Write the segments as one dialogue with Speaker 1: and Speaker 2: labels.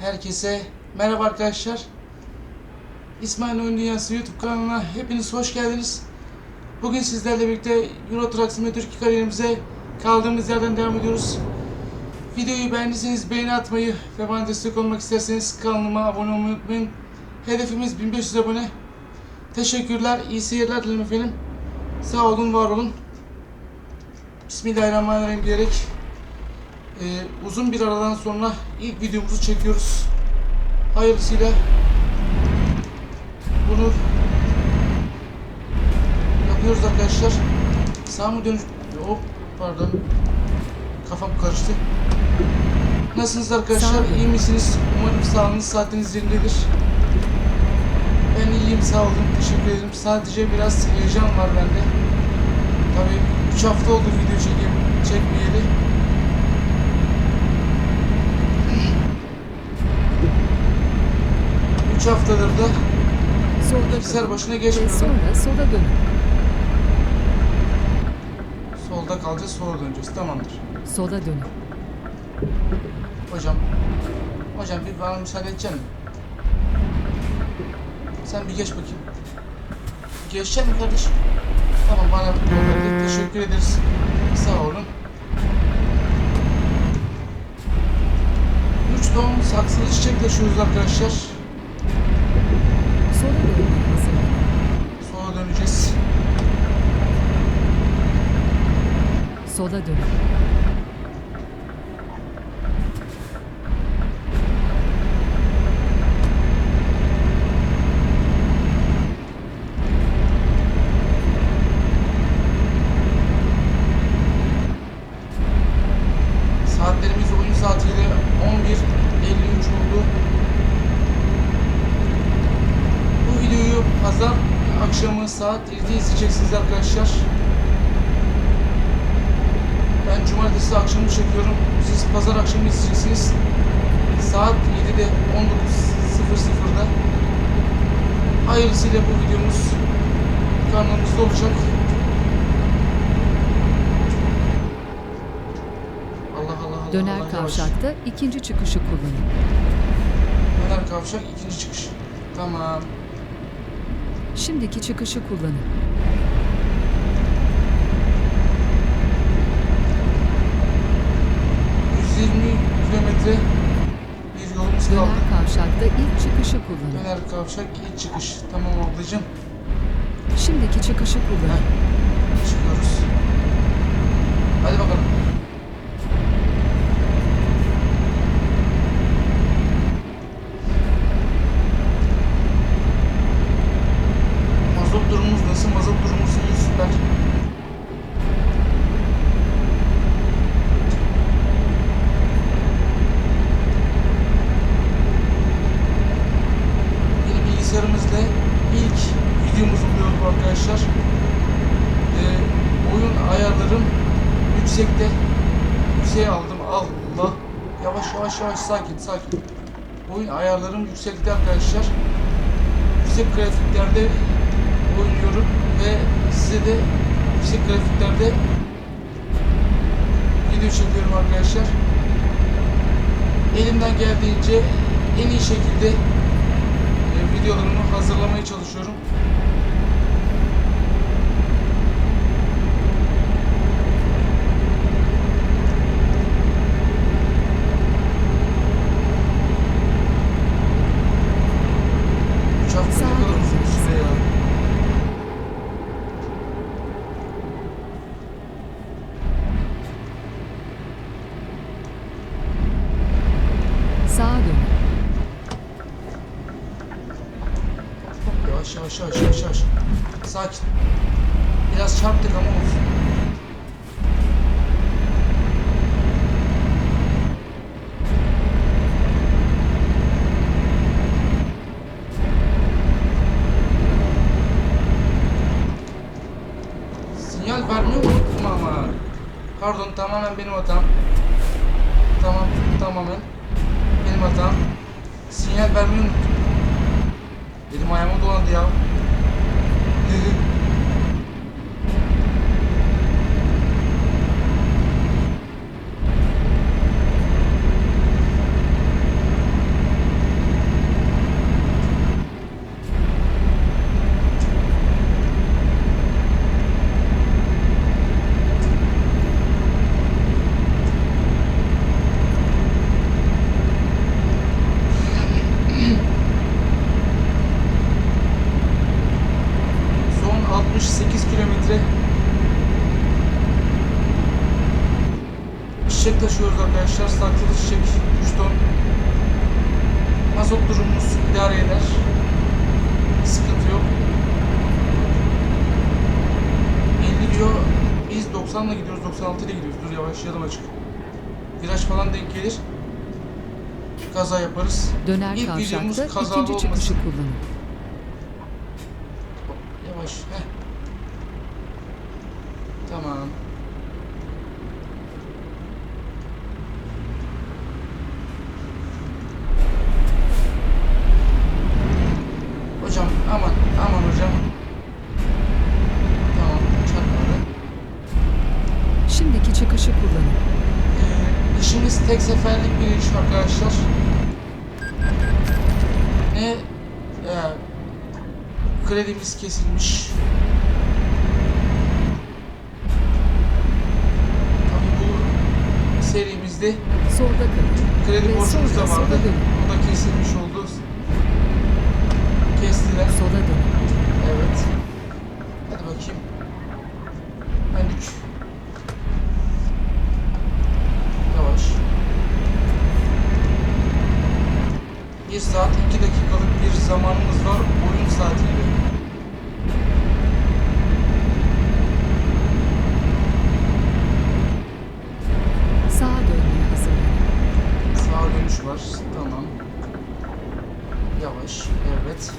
Speaker 1: Herkese merhaba arkadaşlar. İsmail Oyun Dünyası YouTube kanalına hepiniz hoş geldiniz. Bugün sizlerle birlikte Euro Truck Simulator 2 kariyerimize kaldığımız yerden devam ediyoruz. Videoyu beğendiyseniz beğeni atmayı ve bana destek olmak isterseniz kanalıma abone olmayı unutmayın. Hedefimiz 1500 abone. Teşekkürler, iyi seyirler dilerim efendim. Sağ olun, var olun. Bismillahirrahmanirrahim diyerek ee, uzun bir aradan sonra ilk videomuzu çekiyoruz. Hayırlısıyla bunu yapıyoruz arkadaşlar. Sağ mı dönüş... Hop pardon. Kafam karıştı. Nasılsınız arkadaşlar? İyi misiniz? Umarım sağlığınız, saatiniz yerindedir. Ben iyiyim sağ olun. Teşekkür ederim. Sadece biraz heyecan var bende. Tabii 3 hafta oldu video çekeyim, çekmeyeli. Üç haftadır da
Speaker 2: Solda
Speaker 1: bilgisayar başına geçmiyorum.
Speaker 2: sonra sola dönün.
Speaker 1: Solda kalacağız, sola döneceğiz. Tamamdır.
Speaker 2: Sola dönün.
Speaker 1: Hocam, hocam bir bana müsaade edecek misin? Sen bir geç bakayım. Geçecek mi kardeşim? Tamam bana verdi. Teşekkür ederiz. Sağ olun. 3 ton saksılı çiçek taşıyoruz arkadaşlar.
Speaker 2: Sola dönün. Hazırlanın.
Speaker 1: Sola döneceğiz.
Speaker 2: Sola dönün.
Speaker 1: Saatlerimiz oyun saatiyle 11.53 oldu. Bu videoyu pazar akşamı saat 7'de izleyeceksiniz arkadaşlar. Ben cumartesi akşamı çekiyorum. Siz pazar akşamı izleyeceksiniz. Saat 7'de 19.00'da. Hayırlısıyla bu videomuz kanalımızda olacak. Allah Allah Allah.
Speaker 2: Döner kavşakta ikinci çıkışı kullanın.
Speaker 1: Döner kavşak ikinci çıkış. Tamam.
Speaker 2: Şimdiki çıkışı kullanın.
Speaker 1: ...120 kilometre bir yolumuz kaldı.
Speaker 2: Döner kavşakta ilk çıkışı kullanın.
Speaker 1: Döner kavşak ilk çıkış. Tamam ablacığım.
Speaker 2: Şimdiki çıkışı kullanın.
Speaker 1: Çıkıyoruz. Hadi bakalım. Mazot durumumuz nasıl? Mazot durumumuz iyi süper. Yeni bilgisayarımızda ilk videomuz oluyor bu arkadaşlar. Ee, oyun ayarlarım yüksekte. Yükseğe aldım. Allah. Yavaş sakin sakin. Oyun ayarlarım yüksekte arkadaşlar. Yüksek grafiklerde oynuyorum ve size de yüksek grafiklerde video çekiyorum arkadaşlar. Elimden geldiğince en iyi şekilde e, videolarımı hazırlamaya çalışıyorum. Üç hafta
Speaker 2: Sağ
Speaker 1: ne kadar
Speaker 2: olun.
Speaker 1: uzun bir süre ya.
Speaker 2: Sağa dönün.
Speaker 1: Yavaş yavaş yavaş. Sakin. Biraz çarptık ama olsun. Sinyal vermiyor unuttum ama. Pardon tamamen benim hatam. Tamam tamamen benim hatam. Sinyal vermeyi unuttum. Elim ayağıma ya. Çiçek taşıyoruz arkadaşlar. Saksılı çiçek 3 ton. Mazot durumumuz idare eder. Sıkıntı yok. 50 diyor. Biz 90 ile gidiyoruz, 96 ile gidiyoruz. Dur yavaşlayalım açık. Viraj falan denk gelir. Kaza yaparız.
Speaker 2: Döner
Speaker 1: İlk
Speaker 2: kavşakta
Speaker 1: kazalı
Speaker 2: ikinci çıkışı kullanın.
Speaker 1: Yavaş. Heh. Tamam. Kredimiz kesilmiş. Tabii bu serimizde
Speaker 2: Solda kalın.
Speaker 1: kredi borcumuz da vardı. O da kesilmiş oldu. Kestiler.
Speaker 2: Sola dönün.
Speaker 1: Evet. Hadi bakayım. Döndük. Yavaş. 1 saat 2 dakikalık bir zamanımız var oyun saati gibi.
Speaker 2: Sağa dönmeye hazırlanın.
Speaker 1: Sağa dönüş var. Tamam. Yavaş. Evet.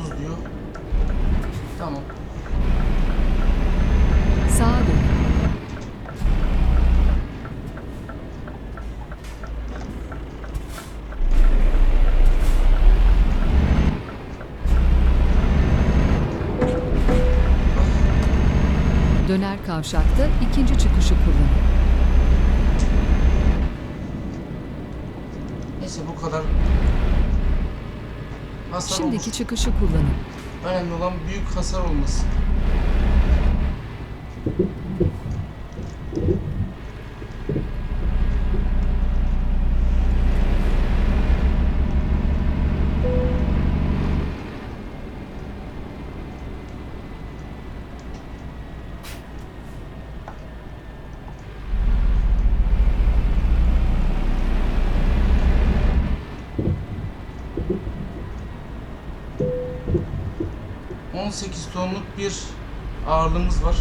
Speaker 1: 30 diyor. Tamam.
Speaker 2: Sağa dönün. Döner kavşakta ikinci çıkışı kullanın.
Speaker 1: Neyse bu kadar. Hasar
Speaker 2: Şimdiki
Speaker 1: olur.
Speaker 2: çıkışı kullanın.
Speaker 1: Önemli olan büyük hasar olması. ...18 tonluk bir ağırlığımız var.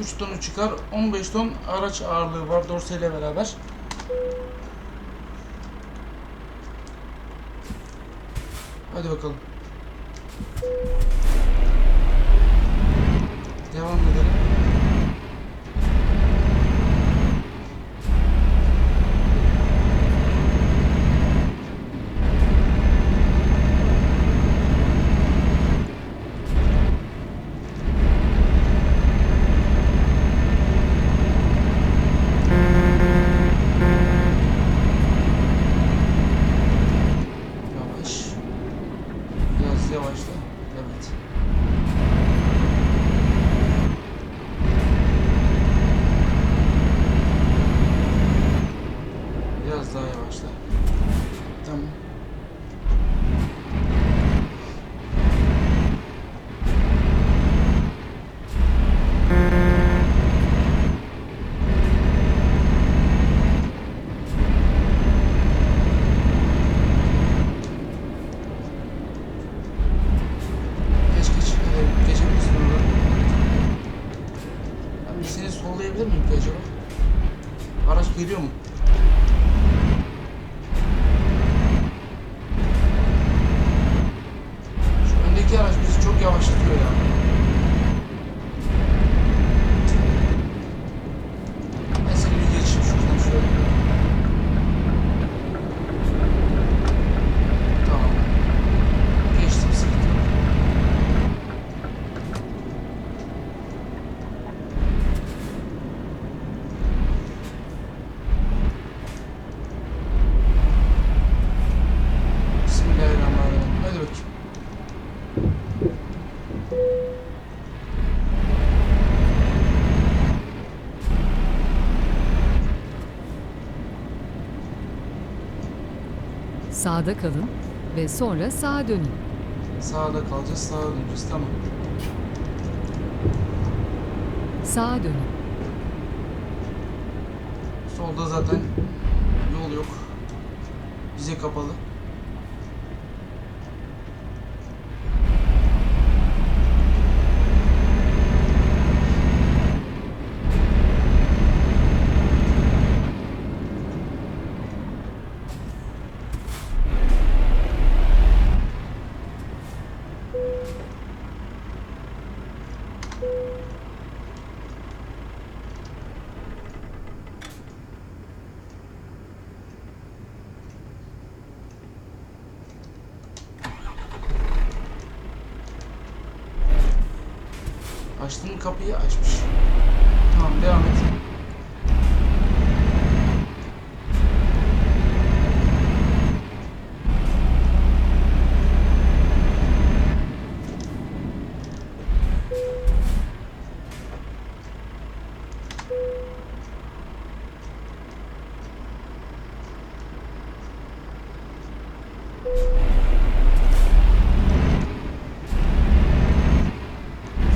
Speaker 1: 3 tonu çıkar, 15 ton araç ağırlığı var dorseyle beraber. Hadi bakalım. Yavaşla. Tamam. Geç geç. Hadi geçebilirsin oradan. Ben bir seni sollayabilir miyim ki acaba? Araç geliyor mu? Şu öndeki araç bizi çok yavaşlatıyor ya. Ben seni bir geçeyim şuradan şöyle. Tamam. Geçtim sıkıntı yok. Bismillahirrahmanirrahim. Hadi bakayım.
Speaker 2: Sağda kalın ve sonra sağa dönün.
Speaker 1: Sağda kalacağız, sağa döneceğiz. Tamam.
Speaker 2: Sağa dönün.
Speaker 1: Solda zaten yol yok. Bize kapalı. Açtın mı kapıyı? Açmış. Tamam devam et.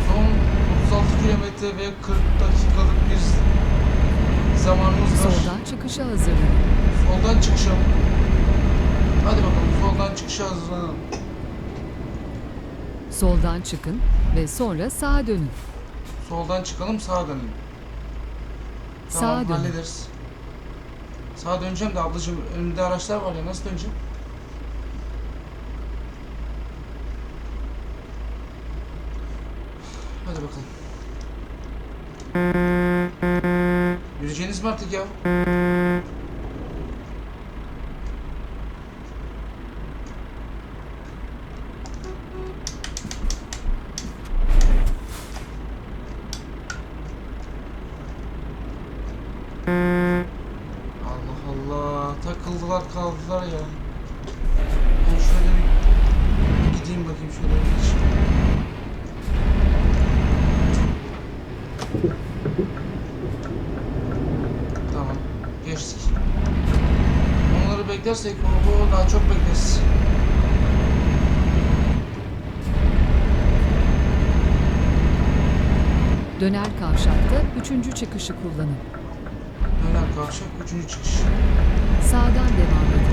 Speaker 1: Son 36 kilometre ve 40 dakikalık bir zamanımız var.
Speaker 2: Soldan çıkışa hazırlanın.
Speaker 1: Soldan çıkışa. Hadi bakalım soldan çıkışa hazırlanalım.
Speaker 2: Soldan çıkın ve sonra sağa dönün.
Speaker 1: Soldan çıkalım sağa dönelim.
Speaker 2: Sağa
Speaker 1: Tamam
Speaker 2: dönün.
Speaker 1: hallederiz. Sağa döneceğim de ablacığım önümde araçlar var ya nasıl döneceğim? Hadi bakalım. Yürüyeceğiniz mi artık ya? Allah Allah takıldılar kaldılar ya. Ben şöyle bir gideyim bakayım şöyle bir geçeyim. Tamam geçtik. Onları beklersek o daha çok bekleriz.
Speaker 2: Döner kavşakta üçüncü çıkışı kullanın.
Speaker 1: Döner kavşak üçüncü çıkış.
Speaker 2: Sağdan devam edin.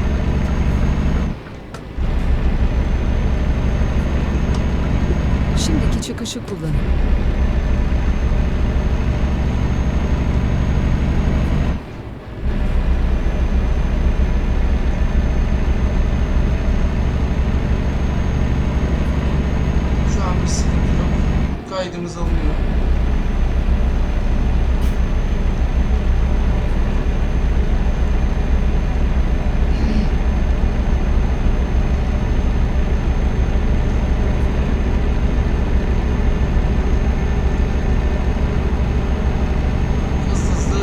Speaker 2: Şimdiki çıkışı kullanın.
Speaker 1: Şu an bir sıkıntı yok. Kaydımız alınıyor. Hızlı hızlı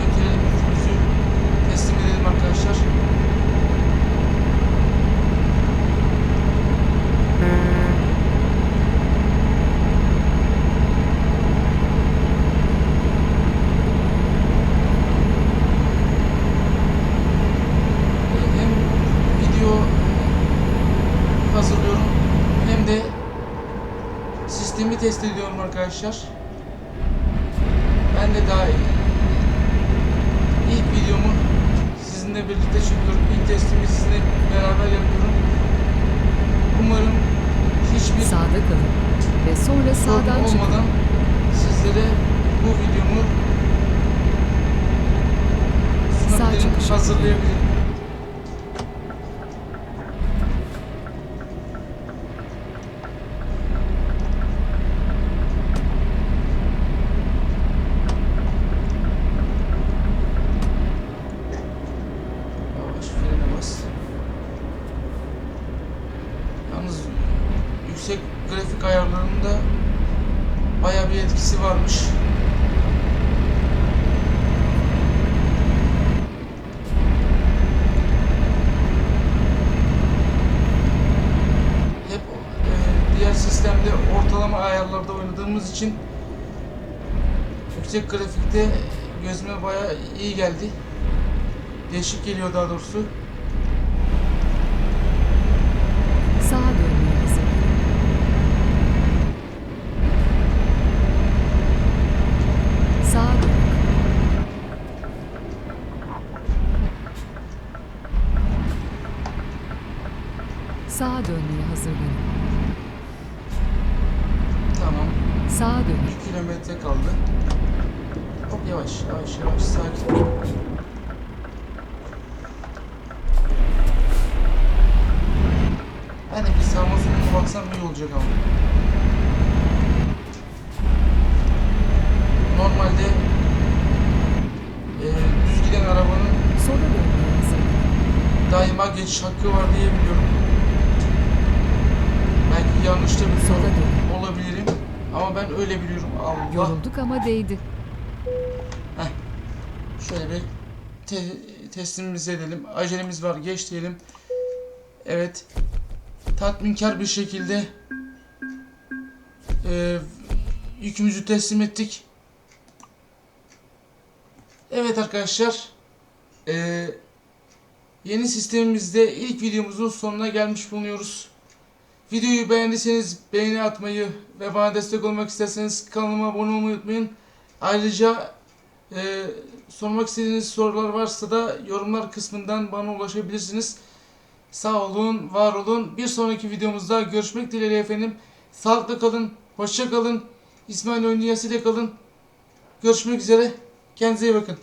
Speaker 1: götürelim yükümüzü teslim edelim arkadaşlar. hem video hazırlıyorum hem de sistemi test ediyorum arkadaşlar. Ben de daha ilk videomu sizinle birlikte çekiyorum. İlk testimi sizinle beraber yapıyorum. Umarım hiçbir
Speaker 2: Sağda kalın ve sonra sağdan çıkın.
Speaker 1: olmadan sizlere bu videomu sunabilirim, hazırlayabilirim. için yüksek grafikte gözüme baya iyi geldi. Değişik geliyor daha doğrusu.
Speaker 2: Sağa dönmeniz. Sağa dön. Sağa dönmeye hazırlanın.
Speaker 1: Kilometre kaldı. Hop yavaş yavaş yavaş sakin. De bir sağma soluma baksam iyi olacak ama. Normalde e, düz giden arabanın
Speaker 2: Sola
Speaker 1: daima geçiş hakkı var diye biliyorum. Belki yanlış da biliyor
Speaker 2: Sola dön.
Speaker 1: Ama ben öyle biliyorum. Allah.
Speaker 2: Yorulduk ama değdi.
Speaker 1: Şöyle bir te- teslimimizi edelim. Acelemiz var. Geç diyelim. Evet. Tatminkar bir şekilde e, yükümüzü teslim ettik. Evet arkadaşlar. e, yeni sistemimizde ilk videomuzun sonuna gelmiş bulunuyoruz. Videoyu beğendiyseniz beğeni atmayı ve bana destek olmak isterseniz kanalıma abone olmayı unutmayın. Ayrıca ee, sormak istediğiniz sorular varsa da yorumlar kısmından bana ulaşabilirsiniz. Sağ olun, var olun. Bir sonraki videomuzda görüşmek dileğiyle efendim. Sağlıkla kalın, hoşça kalın. İsmail Oyun Dünyası ile kalın. Görüşmek üzere. Kendinize iyi bakın.